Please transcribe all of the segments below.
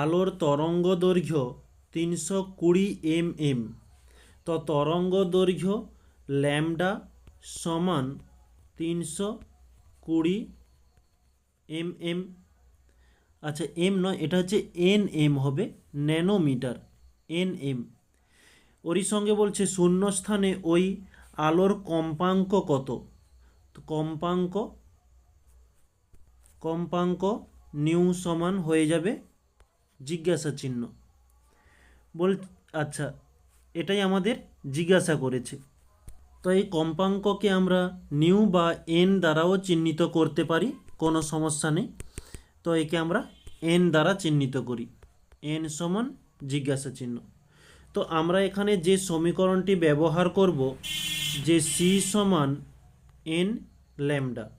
আলোর তরঙ্গ দৈর্ঘ্য তিনশো কুড়ি এম এম তো তরঙ্গ দৈর্ঘ্য ল্যামডা সমান তিনশো কুড়ি এম এম আচ্ছা এম নয়, এটা হচ্ছে এন এম হবে, ন্যানোমিটার এন এম ওরই সঙ্গে বলছে শূন্যস্থানে ওই আলোর কম্পাঙ্ক কত? কম্পাঙ্ক কম্পাঙ্ক নিউ সমান হয়ে যাবে জিজ্ঞাসা চিহ্ন। বল আচ্ছা এটাই আমাদের জিজ্ঞাসা করেছে। তো এই কম্পাঙ্ককে আমরা নিউ বা এন দ্বারাও চিহ্নিত করতে পারি, কোনো সমস্যা নেই। তো একে আমরা এন দ্বারা চিহ্নিত করি। এন সমান জিজ্ঞাসা চিহ্ন। তো আমরা এখানে যে সমীকরণটি ব্যবহার করব, যে সি সমান এন ল্যামডা।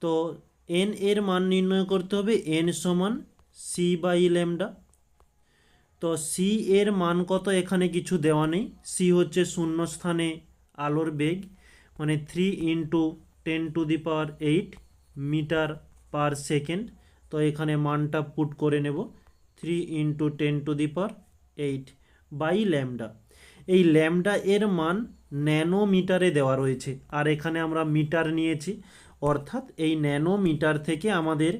তো এন এর মান নির্ণয় করতে হবে, এন সমান সি বাই ল্যামডা তো সি এর মান কত? এখানে কিছু দেওয়া নেই। সি হচ্ছে শূন্য স্থানে আলোর বেগ মানে three into ten to the power eight metre per second তো এখানে মানটা পুট করে নেব। Three into ten to the power eight by lambda এই ল্যামডা এর মান ন্যানোমিটারে দেওয়া রয়েছে। আর এখানে আমরা মিটার নিয়েছি। অর্থাৎ এই ন্যানোমিটার থেকে আমাদের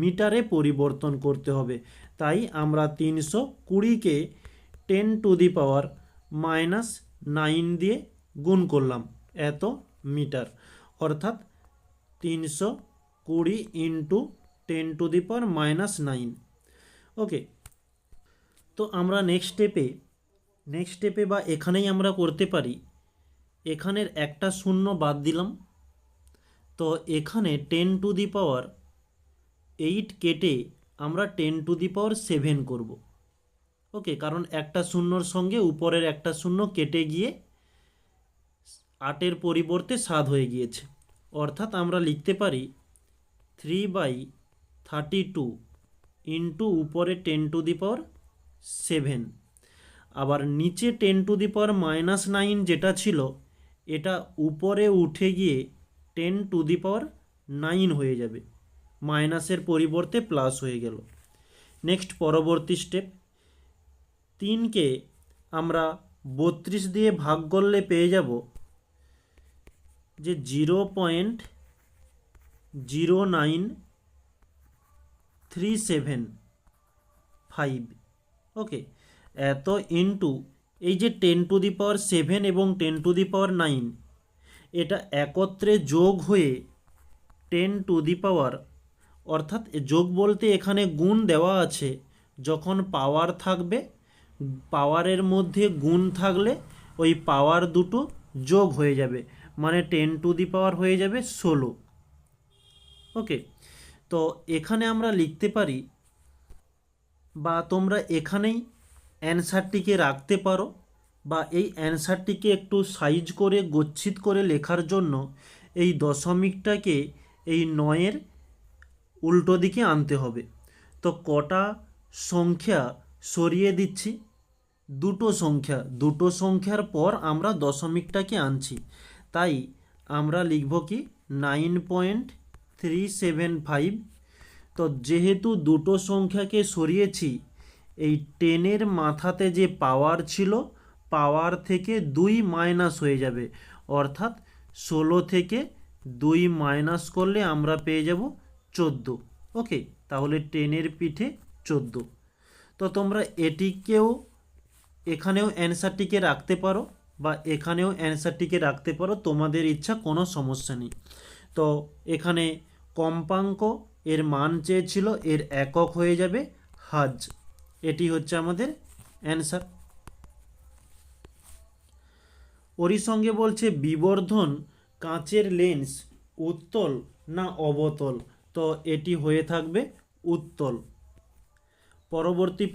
মিটারে পরিবর্তন করতে হবে। তাই আমরা তিনশো কুড়িকে ten to the power minus nine দিয়ে গুণ করলাম এত মিটার। অর্থাৎ তিনশো কুড়ি into ten to the power minus nine. Okay, তো আমরা নেক্সট স্টেপে নেক্সট স্টেপে বা এখানেই আমরা করতে পারি। এখানের একটা শূন্য বাদ দিলাম। তো এখানে ten to the power eight কেটে আমরা ten to the power seven করব। ওকে কারণ একটা শূন্যর সঙ্গে উপরের একটা শূন্য কেটে গিয়ে আটের পরিবর্তে সাত হয়ে গিয়েছে। অর্থাৎ আমরা লিখতে পারি three by thirty two into উপরে ten to the power seven আবার নিচে ten to the power minus nine যেটা ছিল, এটা উপরে উঠে গিয়ে ten to the power nine হয়ে যাবে। মাইনাসের পরিবর্তে প্লাস হয়ে গেল। নেক্সট পরবর্তী স্টেপ। তিনকে আমরা বত্রিশ দিয়ে ভাগ করলে পেয়ে যাব যে zero point zero nine three seven five. Okay, এত ইন্টু এই যে ten to the power seven এবং ten to the power nine, এটা একত্রে যোগ হয়ে টেন টু দি পাওয়ার অর্থাৎ যোগ বলতে এখানে গুণ দেওয়া আছে। যখন পাওয়ার থাকবে পাওয়ারের মধ্যে গুণ থাকলে ওই পাওয়ার দুটো যোগ হয়ে যাবে। মানে টেন টু দি পাওয়ার হয়ে যাবে ষোলো। ওকে তো এখানে আমরা লিখতে পারি, বা তোমরা এখানেই অ্যান্সারটিকে রাখতে পারো, বা এই অ্যান্সারটিকে একটু সাইজ করে, গচ্ছিত করে লেখার জন্য এই দশমিকটাকে এই নয়ের উল্টো দিকে আনতে হবে। তো কটা সংখ্যা সরিয়ে দিচ্ছি। দুটো সংখ্যা, দুটো সংখ্যার পর আমরা দশমিকটাকে আনছি। তাই আমরা লিখব কি? Nine point three seven five. তো যেহেতু দুটো সংখ্যাকে সরিয়েছি, এই টেনের মাথাতে যে পাওয়ার ছিল, পাওয়ার থেকে দুই মাইনাস হয়ে যাবে। অর্থাৎ ষোলো থেকে দুই মাইনাস করলে আমরা পেয়ে যাব চোদ্দ। ওকে, তাহলে টেনের পিঠে চোদ্দ। তো তোমরা এটিকেও, এখানেও অ্যান্সারটিকে রাখতে পারো বা এখানেও অ্যান্সারটিকে রাখতে পারো, তোমাদের ইচ্ছা কোনো সমস্যা নেই। তো এখানে কম্পাঙ্ক এর মান চেয়েছিল, এর একক হয়ে যাবে হাজ। এটি হচ্ছে আমাদের অ্যান্সার। ওরই সঙ্গে বলছে বিবর্ধন কাঁচের লেন্স উত্তল না অবতল? তো এটি হয়ে থাকবে উত্তল। পরবর্তী